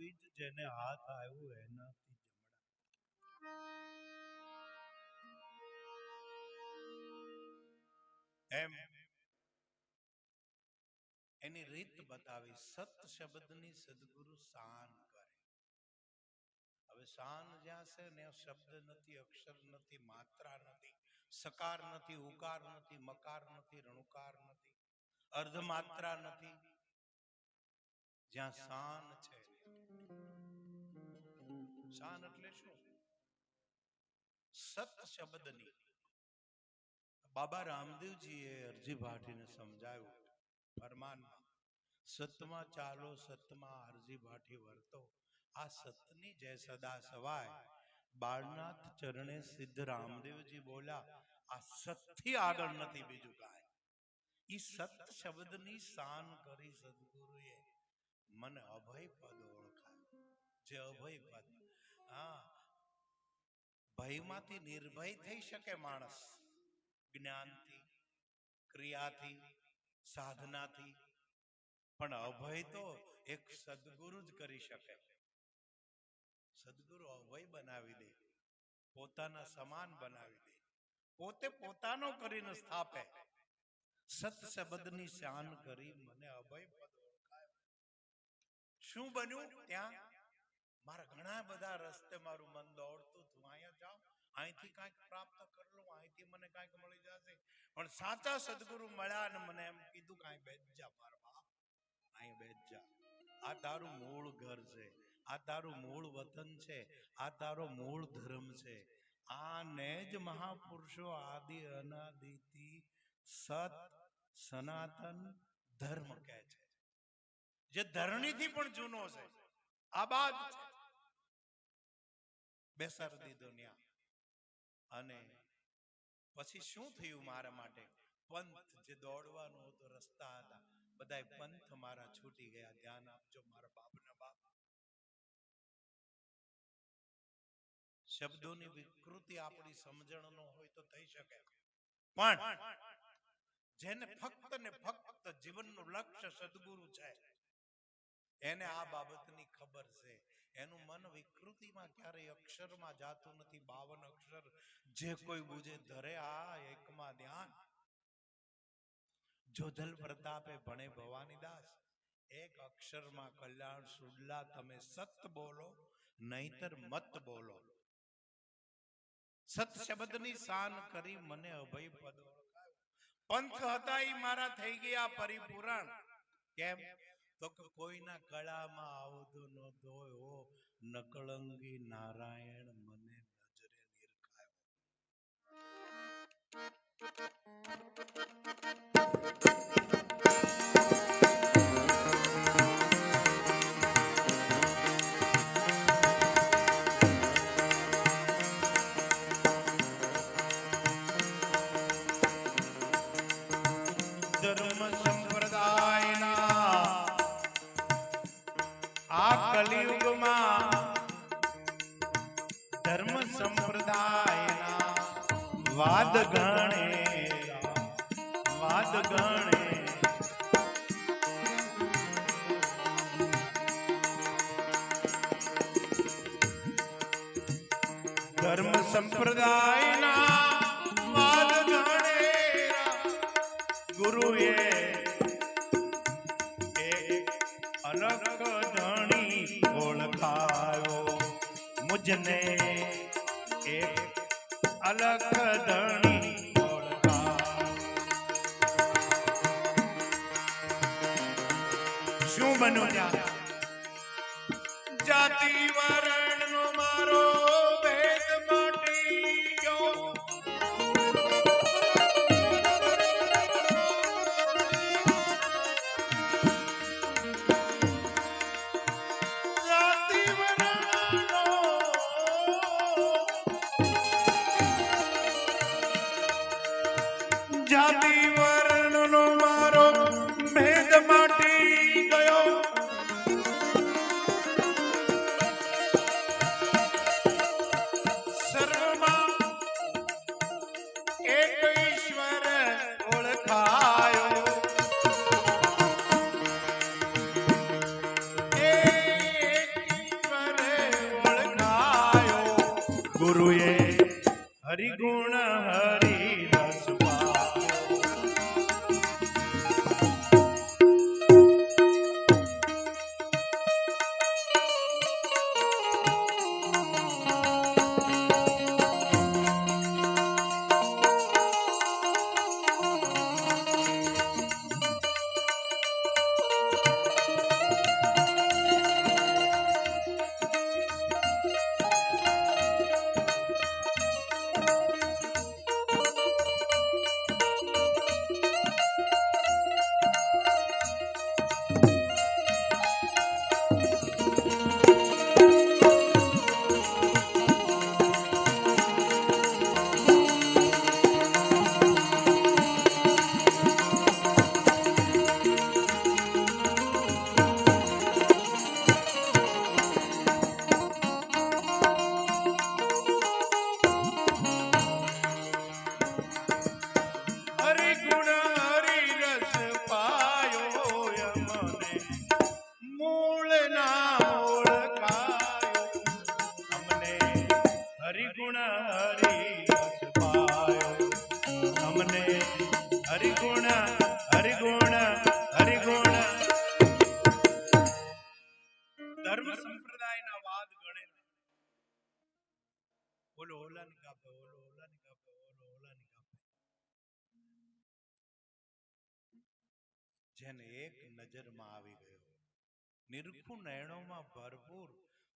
બીજ જેને હાથ આવ્યું એનાથી જમણા. એમ એની રીત બતાવી સત શબ્દની સદગુરુ શાન કરે. હવે શાન જ્યાં છે ને શબ્દ નથી, અક્ષર નથી, માત્રા નથી, સકાર નથી, ઉકાર નથી, મકાર નથી, રણુકાર નથી, અર્ધમાત્રા નથી. જ્યાં શાન છે શાન એટલે શું? સત શબ્દની. બાબા રામદેવજીએ અરજી ભાટીને સમજાવ્યું. ફરમાનમાં સતમાં ચાલો સતમાં અરજી ભાટી વર્તો. આ સતની જય સદા સવાય. બાળનાથ ચરણે સિદ્ધ રામદેવજી બોલ્યા, આ સતથી આગળ નથી બીજું કાંઈ. ઈ સત શબ્દની શાન કરી સદગુરુએ મને અભય પદ ઓળખાય. જે અભય પદ ભયમાંથી નિર્ભય થઈ શકે માણસ. જ્ઞાનથી, ક્રિયાથી, સાધનાથી. પણ અભય તો એક સદગુરુ જ કરી શકે. સદગુરુ અભય બનાવી દે. પોતાના સમાન બનાવી દે. પોતે પોતાનો કરીને સ્થાપે. સત શાન કરી મને અભય પદ ઓળખાય. શું બન્યું ત્યાં? મારા ઘણા બધા રસ્તે મારું મન દોડતું હતું. અહીંયા જાઉં, અહીંથી કાંઈક પ્રાપ્ત કરી લઉં, અહીંથી મને કાંઈક મળી જશે. પણ સાચા સદગુરુ મળ્યા ને મને એમ કીધું કાંઈ બેસ જા મારા બાપ. અહીં બેસ જા. આ તારું મૂળ ઘર છે. આ તારું મૂળ વતન છે. આ તારો મૂળ ધર્મ છે. આને જ મહાપુરુષો આદિ અનાદિથી સત સનાતન ધર્મ કહે છે. જે ધરણીથી પણ જૂનો છે. આબાદ છે. બેસાડી દીધો અને પછી શું થયું મારા માટે? પંથ જે દોડવાનો હતો, રસ્તા હતા. બધા પંથ મારા છૂટી ગયા. ધ્યાન આપજો, મારા બાપના બાપ. શબ્દોની વિકૃતિ આપણી સમજણ નો હોય તો થઈ શકે. પણ જેને ફક્ત ને ફક્ત જીવનનું લક્ષ્ય સદગુરુ છે, એને આ બાબતની ખબર છે. એનું મન વિકૃતિમાં ક્યારેય અક્ષરમાં જાતું નથી. બાવન અક્ષર જે કોઈ બુજે ધરે આ એકમાં ધ્યાન. જોધલ પ્રતાપે ભણે ભવાની દાસ, એક અક્ષરમાં કલ્યાણ સુડલા તમે સત બોલો, નહીતર મત બોલો. સત શબ્દની શાન કરી મને અભય પદ પંથ હતા એ મારા થઈ ગયા પરિપૂરણ. કેમ? તો કે કોઈના કળામાં આવતું ન ધોયો નકળંગી નારાયણ મને નજરે નિરખાયો. વાદ ગણે વાદ ગણે. ધર્મ સંપ્રદાયના વાદ ગણે. ગુરુએ અલગ ધણી નિજને એક અલગ ધણી ત્યાં જાતિ વરણ નો મારો જેને એક નજરમાં આવી ગયો. નિરખું નયણોમાં ભરપૂર.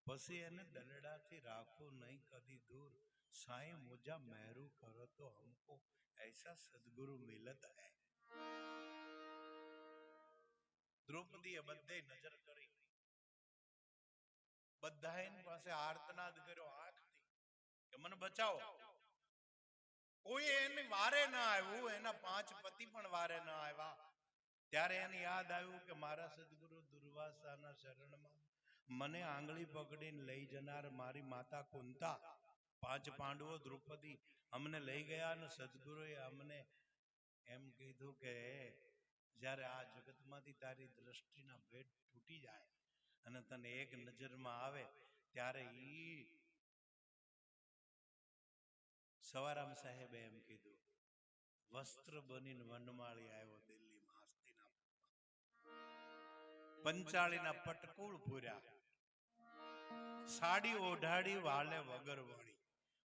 પછી એને દલડાથી રાખો નહીં, કદી દૂર. સાઈ मुझा મહેરુ करो तो हमको ऐसा सदगुरु मिलत है। દ્રૌપદીએ બધે નજર કરી બધા એની પાસે આર્તનાદ કર્યો આંખથી કે મને બચાવો કોઈ એની વારે ના આવ્યું એના પાંચ પતિ પણ વારે ના આવ્યા ત્યારે એને યાદ આવ્યું કે મારા સદગુરુ દુર્વાસાના શરણમાં મને આંગળી પકડીને લઈ જનાર મારી માતા કુંતા પાંચ પાંડવો દ્રૌપદી અમને લઈ ગયા અને સદગુરુએ અમને એમ કીધું કે, જ્યારે આ જગતમાંથી તારી દ્રષ્ટિના ભેદ તૂટી જાય અને તને એક નજરમાં આવે, ત્યારે ઈ સવારામ સાહેબે એમ કીધું, વસ્ત્ર બનીને વનમાળી આવ્યો દિલ્હીમાં હસ્તિનાપુરમાં. પંચાળીના પટકુળ પૂર્યા. સાડી ઓઢાડી વાલે વગર વળી.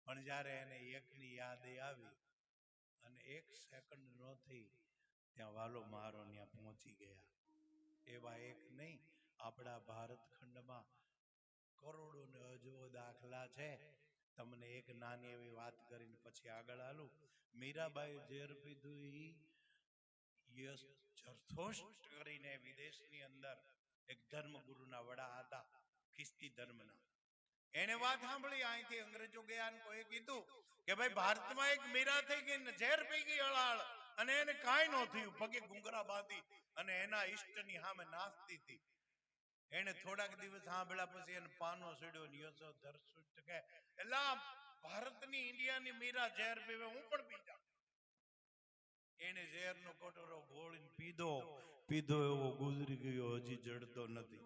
પણ જ્યારે એને એકની યાદ આવી અને એક સેકન્ડ નો થઈ, ત્યાં વાલો મારો ત્યાં પહોંચી ગયા. એવા એક નહીં, આપણા ભારત ખંડમાં કરોડો ને અજવો દાખલા છે. તમને એક નાની એવી વાત કરીને પછી આગળ આલું. મીરાબાઈ ઝેર પીધું કરીને વિદેશની અંદર એક ધર્મગુરુના વડા હતા ખ્રિસ્તી ધર્મના. એને વાત સાંભળી, અહીંથી અંગ્રેજો ગયા ને કોઈ કીધું કે ભાઈ, ભારતમાં એક મીરા થઈ ગઈ ઝેર પી ગઈ અળાળ અને એને કાંઈ ન થયું પગે ગુંગરા બાંધી અને એના ઈષ્ટની સામે નાસ્તી હતી. એને થોડાક દિવસ સાંભળ્યા પછી એને પાનો સડ્યો ને ધરસુટ કે એલા ભારતની ઇન્ડિયાની મીરા ઝેર પીવે હું પણ પી જાઉં. એને ઝેરનો કટોરો ગોળીને પીધો. પીધો એવો ગુજરી ગયો, હજી જડતો નથી.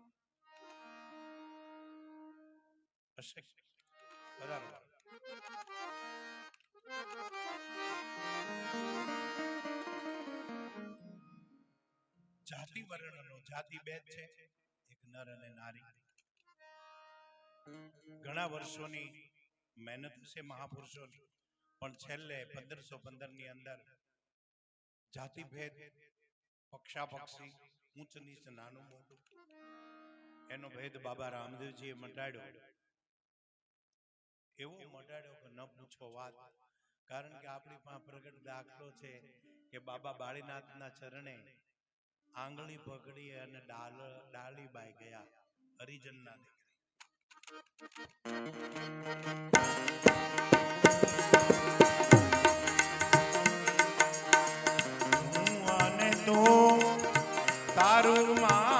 અશક્ય બરાબર. જાતિ વર્ણનો, જાતિ બે છે. એક નર અને નારી. ઘણા વર્ષોની મહેનત છે મહાપુરુષોની, પણ છેલ્લે પંદરસો પંદરની અંદર જાતિભેદ પક્ષાપક્ષી, ઊંચ નીચ નાનું મોટું. એનો ભેદ બાબા રામદેવજીએ મટાડ્યો એવો મટાડ્યો કે ન પૂછો વાત. કારણ કે આપણી પાસે પ્રગટ દાખલો છે કે બાબા બાળીનાથના ચરણે આંગળી પકડી અને ડાલી બાઈ ગયા, હરિજનના દીકરી. હું અને તું તારું મારું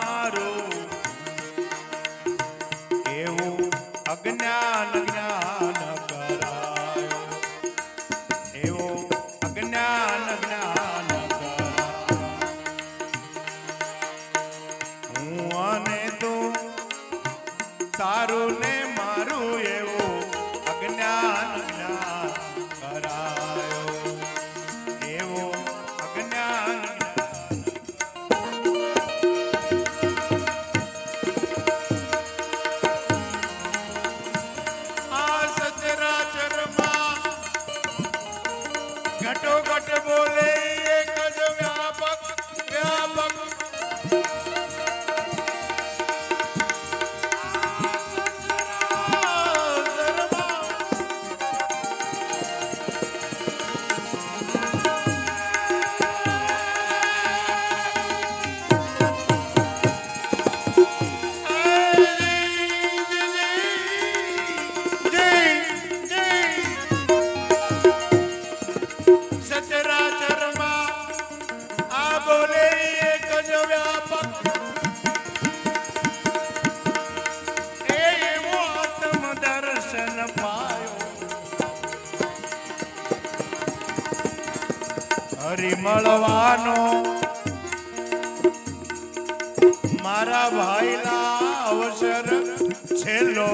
મળવાનો. મારા ભાઈના અવસર છેલ્લો.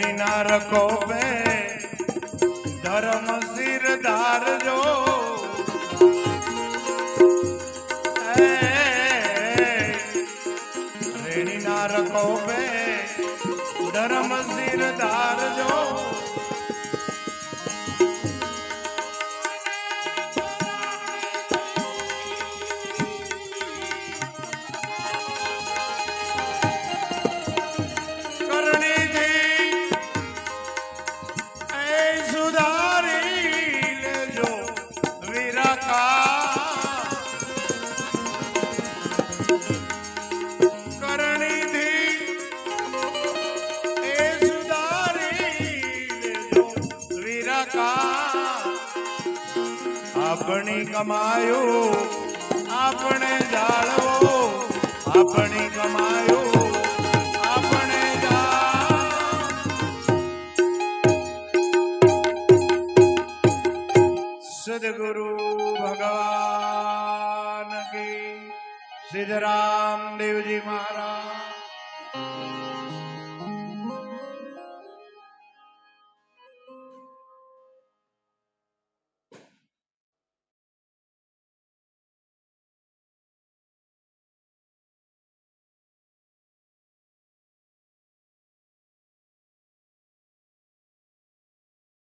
રેણી ના રખો બે ધર્મ સિર ધારજો રેણી ના રખો બે ધર્મ સિર ધારજો કમાયો આપણે જાળવો આપણી કમાયો આપણે સદગુરુ ભગવાન કી સિદ્ધરામ દેવજી મહારાજ.